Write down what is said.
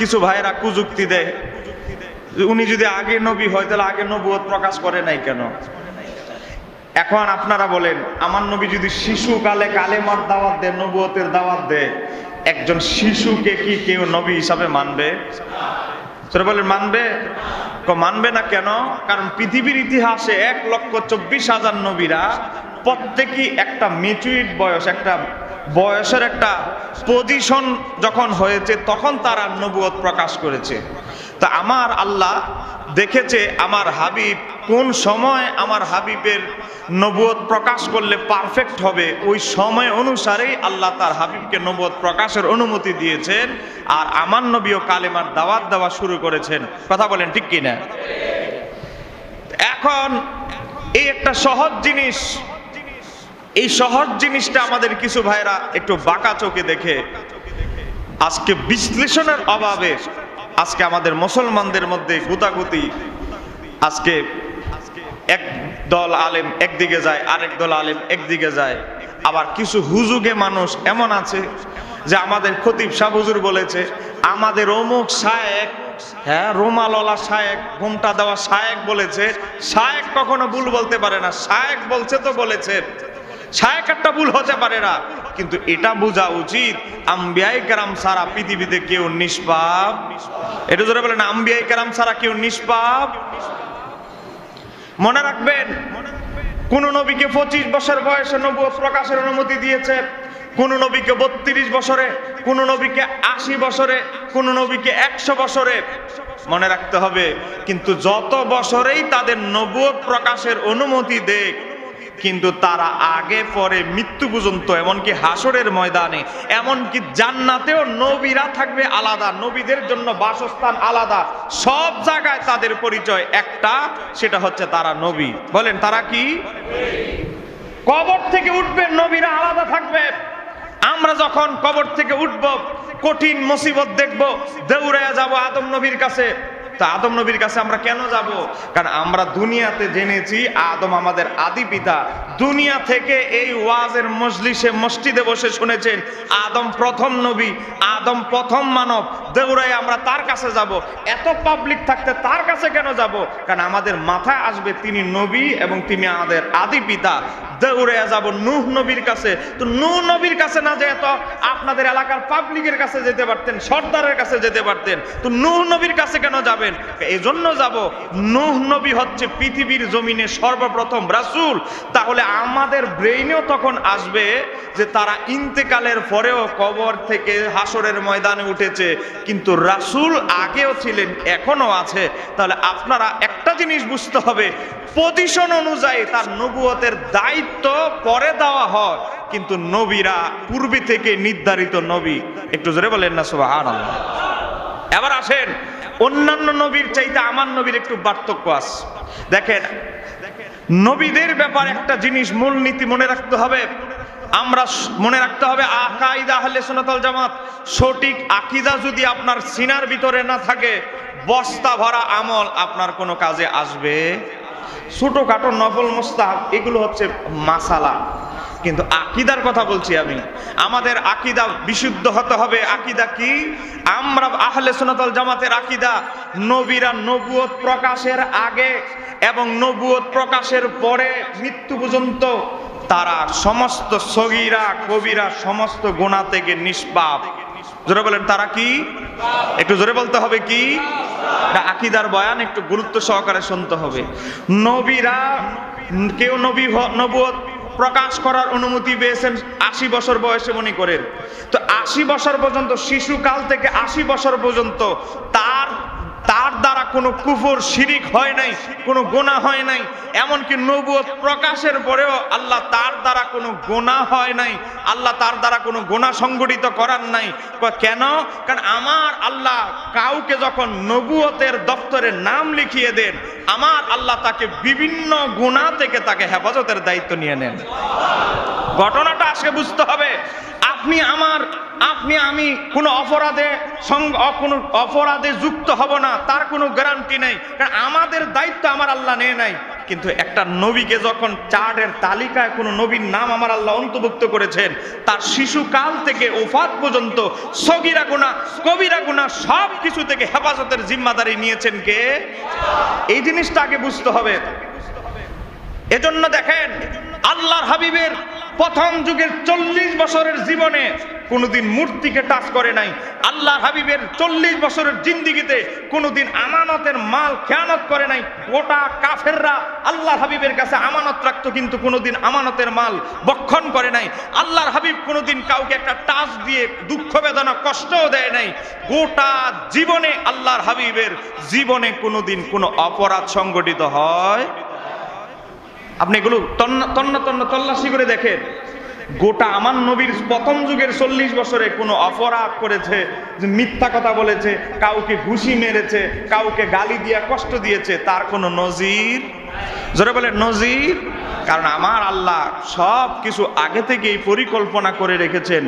কিছু ভাইয়েরা কুযুক্তি দেয়। উনি যদি আগে নবী হয়, তাহলে আগে নবুয়ত প্রকাশ করে নাই কেন? এখন আপনারা বলেন, আমার নবী যদি শিশুকালে কালেমার দাওয়াত দেয়, নবুয়তের দাওয়াত দেয়, একজন শিশুকে কি কেউ নবী হিসাবে মানবে? সেটা বলেন, মানবে? মানবে না কেন? কারণ পৃথিবীর ইতিহাসে এক লক্ষ চব্বিশ হাজার নবীরা প্রত্যেকই একটা মেচুইড বয়স, একটা বয়সের একটা পজিশন যখন হয়েছে, তখন তারা নবুয়ত প্রকাশ করেছে। তা আমার আল্লাহ দেখেছে আমার হাবিব কোন সময় আমার হাবিবের নবুয়ত প্রকাশ করলে পারফেক্ট হবে, ওই সময় অনুসারেই আল্লাহ তার হাবিবকে নবুয়ত প্রকাশের অনুমতি দিয়েছেন আর আমার নবীও কালেমার দাওয়াত দেওয়া শুরু করেছেন। কথা বলেন ঠিক কিনা? এখন এই একটা সহজ জিনিস এই সহজ জিনিসটা আমাদের কিছু ভাইরা একটু বাঁকা চোখে দেখে। আজকে বিশ্লেষণের অভাবে আজকে আমাদের মুসলমানদের মধ্যে গুতাগুতি। আজকে এক দল আলেম একদিকে যায়, আরেক দল আলেম একদিকে যায়। আবার কিছু হুজুগে মানুষ এমন আছে যে আমাদের খতিব শাহ হুজুর বলেছে, আমাদের অমুক শায়েক হ্যাঁ রোমালওয়ালা শায়েক, ঘুমটা দেওয়া শায়েক বলেছে, শায়েক কখনো ভুল বলতে পারে না, শায়েক বলছে তো বলেছে। শায়েক একটা ভুল হতে পারে না। কিন্তু এটা বোঝা উচিত আম্বিয়াই কেরাম সারা পৃথিবীতে কেউ নিষ্পাপ। এটা জোরে বলেন আম্বিয়াই কেরাম সারা কেউ নিষ্পাপ? মনে রাখবেন, কোন নবীকে পঁচিশ বছর বয়সে নবুয়ত প্রকাশের অনুমতি দিয়েছে, কোন নবীকে বত্রিশ বছরে, কোন নবীকে আশি বছরে, কোন নবীকে একশো বছরে। মনে রাখতে হবে, কিন্তু যত বছরেই তাদের নবুয়ত প্রকাশের অনুমতি দেখ কিন্তু তারা আগে পরে মৃত্যু পর্যন্ত, এমনকি হাসরের ময়দানে, এমনকি জান্নাতেও নবীরা থাকবে আলাদা, নবীদের জন্য বাসস্থান আলাদা। সব জায়গায় তাদের পরিচয় একটা, সেটা হচ্ছে তারা নবী। বলেন, তারা কি? কবর থেকে উঠবে, নবীরা আলাদা থাকবে। আমরা যখন কবর থেকে উঠব, কঠিন মুসিবত দেখব দৌড়ায় যাব আদম নবীর কাছে। তা আদম নবীর কাছে আমরা কেন যাব? কারণ আমরা দুনিয়াতে জেনেছি আদম আমাদের আদি পিতা। দুনিয়া থেকে এই ওয়াজের মজলিসে মসজিদে বসে শুনেছেন, আদম প্রথম নবী, আদম প্রথম মানব। দৌড়াই আমরা তার কাছে যাব। এত পাবলিক থাকতে তার কাছে কেন যাব? কারণ আমাদের মাথায় আসবে তিনি নবী এবং তিনি আমাদের আদি পিতা। দৌড়ে যাব নূহ নবীর কাছে। তো নূহ নবীর কাছে না যেত আপনাদের এলাকার পাবলিকের কাছে যেতে পারতেন, সর্দারের কাছে যেতে পারতেন। তো নূহ নবীর কাছে কেন যাবেন এই জন্য যাব, নূহ নবী হচ্ছে পৃথিবীর জমিনে সর্বপ্রথম রাসূল। তাহলে আমাদের ব্রেইনেও তখন আসবে যে তারা ইন্তেকালের পরেও কবর থেকে হাসরের ময়দানে উঠেছে। কিন্তু রাসূল আগেও ছিলেন এখনও আছে। তাহলে আপনারা একটা জিনিস বুঝতে হবে, পজিশন অনুযায়ী তার নবুয়তের দায়িত্ব পরে দেওয়া হয়। কিন্তু নবীরা পূর্বে থেকে নির্ধারিত নবী। একটু জোরে বলেন না, সুবহানাল্লাহ। এবার আসেন অন্যান্য নবীর চাইতে আমার নবীর একটু পার্থক্য আছে। দেখেন, নবীদের ব্যাপারে একটা জিনিস মূল নীতি মনে রাখতে হবে। আমরা মনে রাখতে হবে, আকাইদা আহলে সুন্নাত জামাত, সঠিক আকিদা যদি আপনার সিনার ভিতরে না থাকে, বস্তা ভরা আমল আপনার কোনো কাজে আসবে। ছোটখাটো নফল মোস্তাহ এগুলো হচ্ছে মাসালা। কিন্তু আকিদার কথা বলছি আমি। আমাদের আকিদা বিশুদ্ধ হতে হবে। আকিদা কি? আমরা আহলে সোনাতল জামাতের আকিদা নবীরা নবুয়ত প্রকাশের আগে এবং নবুয়ত প্রকাশের পরে মৃত্যু পর্যন্ত তারা সমস্ত সগীরা, কবিরা, সমস্ত গোনা থেকে নিষ্পাপ। জোরে বলেন, তারা কি? একটু জোরে বলতে হবে কি? আকিদার বয়ান একটু গুরুত্ব সহকারে শুনতে হবে। নবীরা, কেউ নবী নবুয়ত প্রকাশ করার অনুমতি পেয়েছেন আশি বছর বয়সে মনে করেন। তো আশি বছর পর্যন্ত, শিশুকাল থেকে আশি বছর পর্যন্ত তার কোনো কুফর, শিরিক হয় নাই, কোনো গোনা হয় নাই, এমনকি নবুয়ত প্রকাশের পরেও আল্লাহ তার দ্বারা কোনো গোনা হয় নাই, আল্লাহ তার দ্বারা কোনো গোনা সংগঠিত করার নাই। কেন? কারণ আমার আল্লাহ কাউকে যখন নবুয়তের দপ্তরে নাম লিখিয়ে দেন, আমার আল্লাহ তাকে বিভিন্ন গুণা থেকে তাকে হেফাজতের দায়িত্ব নিয়ে নেন। ঘটনাটা আজকে বুঝতে হবে। আপনি আমার, আপনি আমি কোনো অপরাধে কোনো অপরাধে যুক্ত হব না, তার কোনো গ্যারান্টি নেই। আমাদের দায়িত্ব আমার আল্লাহ নেয় নাই। কিন্তু একটা নবীকে যখন চার্টের তালিকায় কোনো নবীর নাম আমার আল্লাহ অন্তর্ভুক্ত করেছেন, তার শিশুকাল থেকে ওফাত পর্যন্ত সগিরা গুণা কবিরা গুণা সব কিছু থেকে হেফাজতের জিম্মাদারি নিয়েছেন কে? এই জিনিসটা আগে বুঝতে হবে। এজন্য দেখেন, আল্লাহর হাবিবের প্রথম যুগের চল্লিশ বছরের জীবনে কোনোদিন মূর্তিকে টাচ করে নাই। আল্লাহ হাবিবের চল্লিশ বছরের জিন্দিগিতে কোনোদিন আমানতের মাল খেয়ানত করে নাই। গোটা কাফেররা আল্লাহ হাবিবের কাছে আমানত রাখত, কিন্তু কোনোদিন আমানতের মাল বক্ষণ করে নাই। আল্লাহর হাবিব কোনোদিন কাউকে একটা টাচ দিয়ে দুঃখ বেদনা, কষ্টও দেয় নাই। গোটা জীবনে আল্লাহর হাবিবের জীবনে কোনোদিন কোনো অপরাধ সংগঠিত হয় আপনি এগুলো তন্ন তন্ন তন্ন তল্লাশি করে দেখেন। গোটা আমার নবীর প্রথম যুগের চল্লিশ বছরে কোনো অপরাধ করেছে, যে মিথ্যা কথা বলেছে, কাউকে ঘুষি মেরেছে, কাউকে গালি দিয়া কষ্ট দিয়েছে, তার কোনো নজির? জোরে বলে নজির? কারণ আমার আল্লাহ সব কিছু আগে থেকেই পরিকল্পনা করে রেখেছেন।